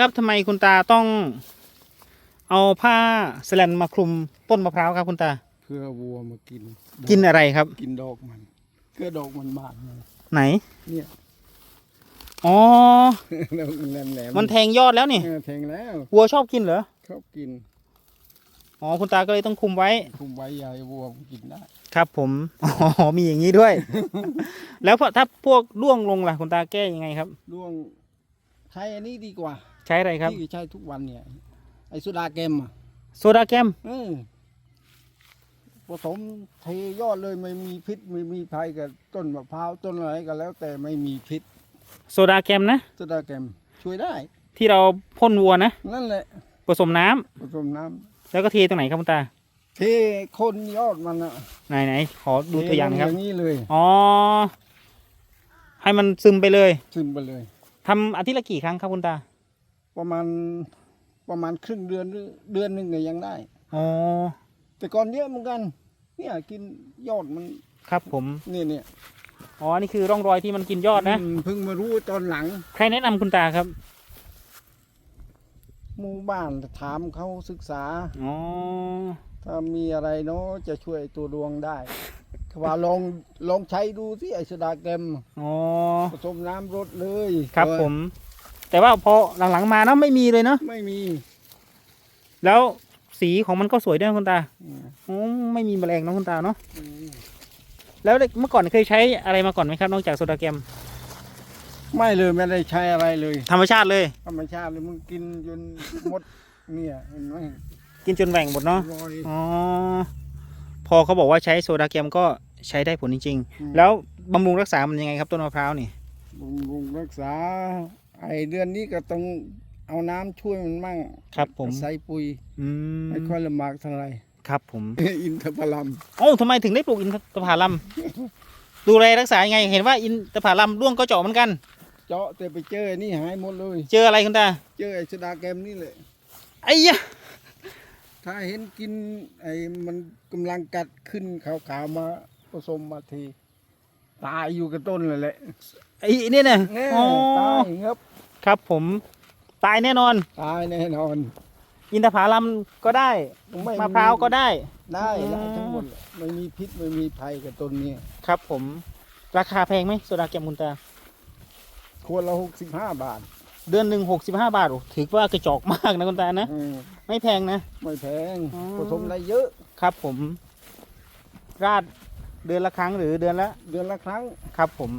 ครับทำไมคุณตาต้องเอาผ้าสแลนมาคลุมต้นมะพร้าวครับคุณตา เพื่อวัวมากิน กินอะไรครับ กินดอกมันเพื่อดอกมันบานไงไหน เนี่ยอ๋อแล้วมันแหลมแหลมมันแทงยอดแล้วนี่เออแทงแล้ววัวชอบกินเหรอชอบกินอ๋อคุณตาก็เลยต้องคุมไว้ คุมไว้ยายวัวมันกินได้ ครับผมอ๋อมีอย่างนี้ด้วย แล้วพอถ้าพวกร่วงลงล่ะคุณตาแก้ยังไงครับร่วง ใช้อันนี้ดีกว่า ใช้อะไรครับ ที่ใช้ทุกวันเนี่ย ไอ้สุดาเกมอะโซดาแกมเออผสมเทยอดเลยไม่มีพิษไม่มีภัยกับต้นมะพร้าวต้นอะไรก็แล้ว แต่ไม่มีพิษโซดาแกมนะ สุดาเกมช่วยได้ ที่เราพ่นวัวนะ นั่นแหละผสมน้ำผสมน้ำแล้วก็เทตรงไหนครับคุณตา เทโคนยอดมันอะไหนไหนขอดูตัวอย่างหนะครับ เทลอย่างนี้เลย อ๋อ ให้มันซึมไปเลย ซึมไปเลย ทำอาทิตย์ละกี่ครั้งครับคุณตา ประมาณประมาณครึ่งเดือนหรือเดือนหนึ่งเนี่ยยังได้ อ๋อ แต่ก่อนเยอะเหมือนกัน เนี่ยกินยอดมันครับผม เนี่ยเนี่ยอ๋อ นี่คือร่องรอยที่มันกินยอดนะ อืมเพิ่งมารู้ตอนหลัง ใครแนะนำคุณตาครับ หมู่บ้านถามเขาศึกษา อ๋อ ถ้ามีอะไรเนาะจะช่วยตัวดวงได้ เขาว่าลองลองใช้ดูที่ไอสดาแกรมอ๋อผสมน้ำรดเลยครับเออผม แต่ว่าพอหลังๆมาเนาะไม่มีเลยเนาะไม่มีแล้วสีของมันก็สวยด้วยนะคุณตาอืมอ๋อไม่มีแมลงเนอะคุณตาเนาะอืมแล้วเมื่อก่อนเคยใช้อะไรมาก่อนไหมครับ นอกจากโซดาแกมไม่เลยไม่ได้ใช้อะไรเลยธรรมชาติเลย ธรรมชาติเลยมึงกินจนหมดเนี่ยเห็นไหมกินจนแหว่งหมดเนาะรอยอ๋อ พอเขาบอกว่าใช้โซดาแกมก็ใช้ได้ผลจริง อืม ๆ แล้วบำรุงรักษามันยังไงครับต้นมะพร้าวนี่บำรุงรักษา ไอเดือนนี้ก็ต้องเอาน้ำช่วยมันมั่งครับผมใส่ปุ๋ยอืมไม่ค่อยลำบากเท่าไหร่ ครับผมอินทผลัมโอ้าทำไมถึงได้ปลูกอินทผลัมดูแลรักษายังไง เห็นว่าอินทผลัมร่วงก็เจาะเหมือนกัน เจาะแต่ไปเจอไอ้นี่หายหมดเลย เจออะไรคุณตาเจอไอ้ชดาแกรมนี่แหละไอ้ยะ ถ้าเห็นกินไอ้มันกำลังกัดขึ้นขาวๆมาผสมมาที ตายอยู่กับต้นเลยแหละไอ้เนี่ยเนี่ยแน่อ๋อตายเงบครับผม ตายแน่นอน ตายแน่นอน อินทผลัมก็ได้ไมะพร้าวก็ได้ ได้อืมได้ทั้งหมดเลยไม่มีพิษไม่มีภัยกับต้นนี้ครับผม ราคาแพงไหมโซดาแกมคุณตาควรละหกสิบห้าบาท เดือนหนึ่งหกสิบห้าบาทโอ้ถือว่ากระจอกมากนะคุณตานะ อืมไม่แพงนะ ไม่แพงอ๋อ ผสมได้เยอะ ครับผม ราดเดือนละครั้งหรือเดือนละ เดือนละครั้ง ครับผม